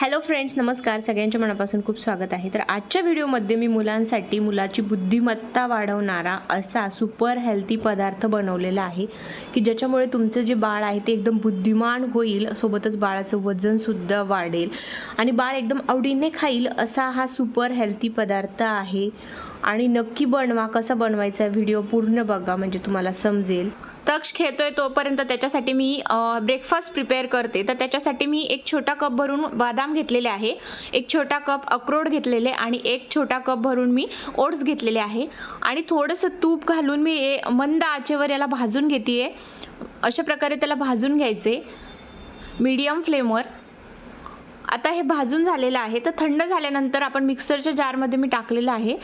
Hello friends नमस्कार. सगळ्यांच्या मनापासून खूप स्वागत आहे. तर आजच्या व्हिडिओमध्ये मी मुलांसाठी मुलाची बुद्धिमत्ता वाढवणारा असा सुपर हेल्थी पदार्थ बनवलेला आहे की ज्याच्यामुळे तुमचं जे बाळ आहे ते एकदम बुद्धिमान होईल सोबतच बाळाचं वजनसुद्धा वाढेल आणि बाळ एकदम आवडीने खाईल असा हा सुपर हेल्दी पदार्थ आहे. आणि नक्की बनवा कसा बनवायचा व्हिडिओ पूर्ण बघा म्हणजे तुम्हाला समजेल. तक्ष खेळतोय तोपर्यंत त्याच्यासाठी मी ब्रेकफास्ट प्रिपेअर करते. तर त्याच्यासाठी मी एक छोटा कप भरून बदाम घेतलेले आहे एक छोटा कप अक्रोड घेतलेले आणि एक छोटा कप भरून मी ओट्स घेतलेले आहे. आणि थोडंसं तूप घालून मी मंद आचेवर याला भाजून घेते अशा प्रकारे त्याला भाजून घ्यायचे. मीडियम फ्लेमवर. आता हे भाजून झालेलं आहे. तर थंड झाल्यानंतर आपण मिक्सरच्या जारमध्ये मी टाकलेलं आहे.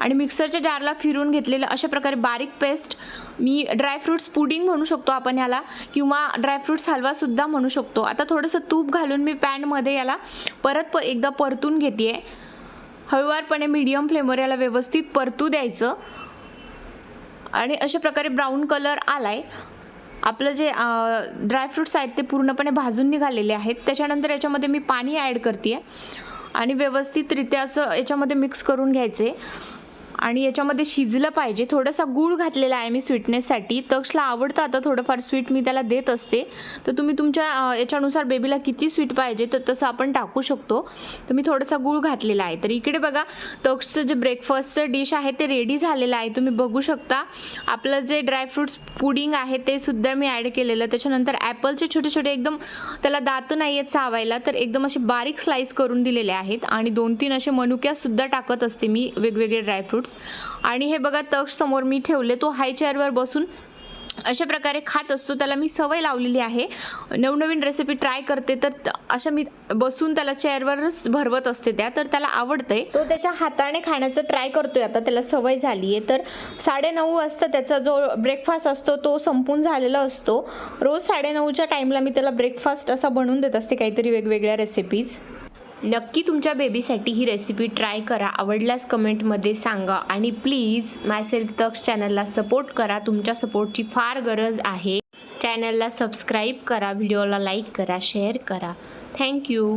आणि मिक्सरच्या जारला फिरून घेतलेलं अशा प्रकारे बारीक पेस्ट मी ड्रायफ्रूट्स पुडिंग म्हणू शकतो आपण याला किंवा ड्रायफ्रूट्स हलवासुद्धा म्हणू शकतो. आता थोडंसं तूप घालून मी पॅनमध्ये याला परत प एकदा परतून घेते आहे हळुवारपणे मीडियम फ्लेमवर याला व्यवस्थित परतू द्यायचं. आणि अशा प्रकारे ब्राऊन कलर आला आहे आपलं जे ड्रायफ्रूट्स आहेत ते पूर्णपणे भाजून निघालेले आहेत. त्याच्यानंतर याच्यामध्ये मी पाणी ॲड करते आणि व्यवस्थितरित्या असं याच्यामध्ये मिक्स करून घ्यायचे आणि याच्यामध्ये शिजलं पाहिजे. थोडासा गूळ घातलेला आहे मी स्वीटनेससाठी तक्षला आवडतं आता थोडंफार स्वीट मी त्याला देत असते. तर तुम्ही तुमच्या याच्यानुसार बेबीला किती स्वीट पाहिजे तर तसं आपण टाकू शकतो. तर मी थोडासा गूळ घातलेला आहे. तर इकडे बघा तक्षचं जे ब्रेकफास्टचं डिश आहे ते रेडी झालेलं आहे. तुम्ही बघू शकता. आपलं जे ड्रायफ्रुट्स पुडिंग आहे ते सुद्धा मी ॲड केलेलं. त्याच्यानंतर ॲपलचे छोटे छोटे एकदम त्याला दात नाही आहेत चावायला तर एकदम असे बारीक स्लाईस करून दिलेले आहेत. आणि दोन तीन असे मनुक्यासुद्धा टाकत असते मी वेगवेगळे ड्रायफ्रुट्स आणि हे बघा तक्ष समोर मी ठेवले. तो हाय चेअरवर बसून अशा प्रकारे खात असतो. त्याला मी सवय लावलेली आहे. नवनवीन रेसिपी ट्राय करते तर अशा मी बसून त्याला चेअरवरच भरवत असते त्या तर त्याला आवडतंय. तो त्याच्या हाताने खाण्याचं ट्राय करतोय. आता त्याला सवय झाली आहे तर साडेनऊ वाजता त्याचा जो ब्रेकफास्ट असतो तो संपून झालेला असतो. रोज साडेनऊच्या टाईमला मी त्याला ब्रेकफास्ट असा बनवून देत असते काहीतरी वेगवेगळ्या रेसिपीज नक्की तुमच्या बेबीसाठी ही रेसिपी ट्राय करा. आवडल्यास कमेंटमध्ये सांगा. आणि प्लीज माय सेल्फ तक्स चॅनलला सपोर्ट करा. तुमच्या सपोर्टची फार गरज आहे. चॅनलला सबस्क्राईब करा. व्हिडिओला लाईक करा. शेअर करा. थँक्यू